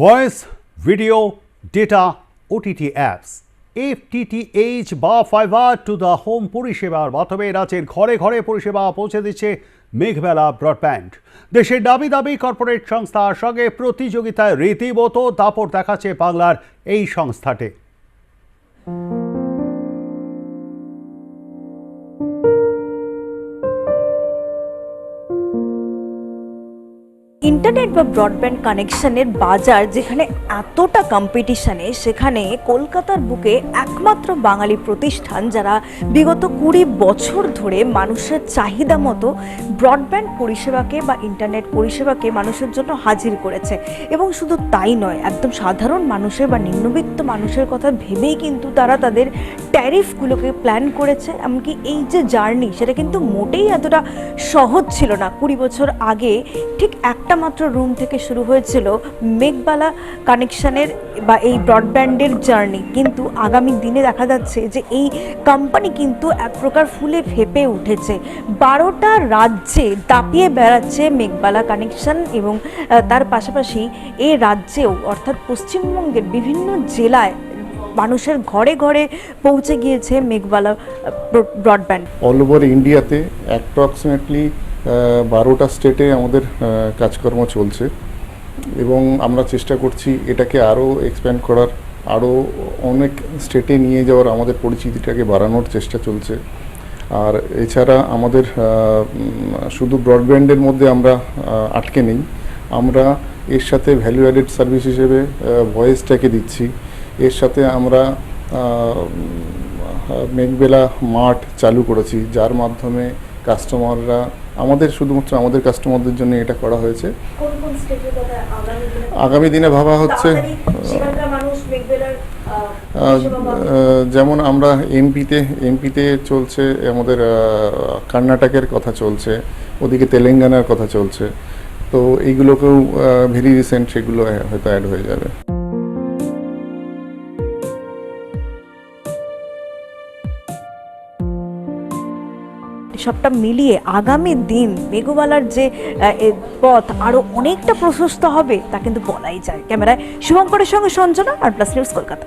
Voice video data OTT apps FTTH বা fibre to the home পরিষেবার মাধ্যমে রাজ্যের ঘরে ঘরে পরিষেবা পৌঁছে দিচ্ছে মেঘবেলা ব্রডব্যান্ড দেশের দাবি দাবি কর্পোরেট সংস্থার সঙ্গে প্রতিযোগিতায় রীতিমতো দাপট দেখাচ্ছে বাংলার এই সংস্থাটি। ইন্টারনেট বা ব্রডব্যান্ড কানেকশনের বাজার যেখানে এতটা কম্পিটিশনে সেখানে কলকাতার বুকে একমাত্র বাঙালি প্রতিষ্ঠান যারা বিগত কুড়ি বছর ধরে মানুষের চাহিদা মতো ব্রডব্যান্ড পরিষেবাকে বা ইন্টারনেট পরিষেবাকে মানুষের জন্য হাজির করেছে। এবং শুধু তাই নয়, একদম সাধারণ মানুষের বা নিম্নবিত্ত মানুষের কথা ভেবেই কিন্তু তারা তাদের ট্যারিফগুলোকে প্ল্যান করেছে। এমনকি এই যে জার্নি সেটা কিন্তু মোটেই এতটা সহজ ছিল না। কুড়ি বছর আগে ঠিক একটা মাত্র রুম থেকে শুরু হয়েছিল মেঘবালা কানেকশনের বা এই ব্রডব্যান্ডের জার্নি। কিন্তু আগামী দিনে দেখা যাচ্ছে যে এই কোম্পানি কিন্তু এক প্রকার ফুলে ফেপে উঠেছে। বারোটা রাজ্যে দাপিয়ে বেড়াচ্ছে মেঘবালা কানেকশন এবং তার পাশাপাশি এই রাজ্যেও, অর্থাৎ পশ্চিমবঙ্গের বিভিন্ন জেলায় মানুষের ঘরে ঘরে পৌঁছে গিয়েছে মেঘবালা ব্রডব্যান্ড। অল ওভার ইন্ডিয়াতে অ্যাপ্রক্সিমেটলি বারোটা স্টেটে আমাদের কাজকর্ম চলছে। এবং আমরা চেষ্টা করছি এটাকে আরও এক্সপ্যান্ড করার। আরও অনেক স্টেটে নিয়ে যাওয়ার আমাদের পরিচিতিটাকে বাড়ানোর চেষ্টা চলছে। আর এছাড়া আমাদের শুধু ব্রডব্যান্ডের মধ্যে আমরা আটকে নেই। আমরা এর সাথে ভ্যালু অ্যাডেড সার্ভিস হিসেবে ভয়েসটাকে দিচ্ছি। এর সাথে আমরা মেঘবেলা মাঠ চালু করেছি, যার মাধ্যমে কাস্টমাররা আমাদের শুধুমাত্র আমাদের কাস্টমারদের জন্য এটা করা হয়েছে। আগামী দিনে ভাবা হচ্ছে যেমন আমরা এমপিতে এমপিতে চলছে আমাদের কর্ণাটকের কথা চলছে ওদিকে তেলেঙ্গানার কথা চলছে। তো এইগুলোকেও ভেরি রিসেন্ট সেগুলো হয়তো অ্যাড হয়ে যাবে। সবটা মিলিয়ে আগামী দিন মেঘবালার যে পথ আরও অনেকটা প্রশস্ত হবে, তা কিন্তু বলাই যায়। ক্যামেরায় শুভঙ্করের সঙ্গে Sanjana R plus news Kolkata.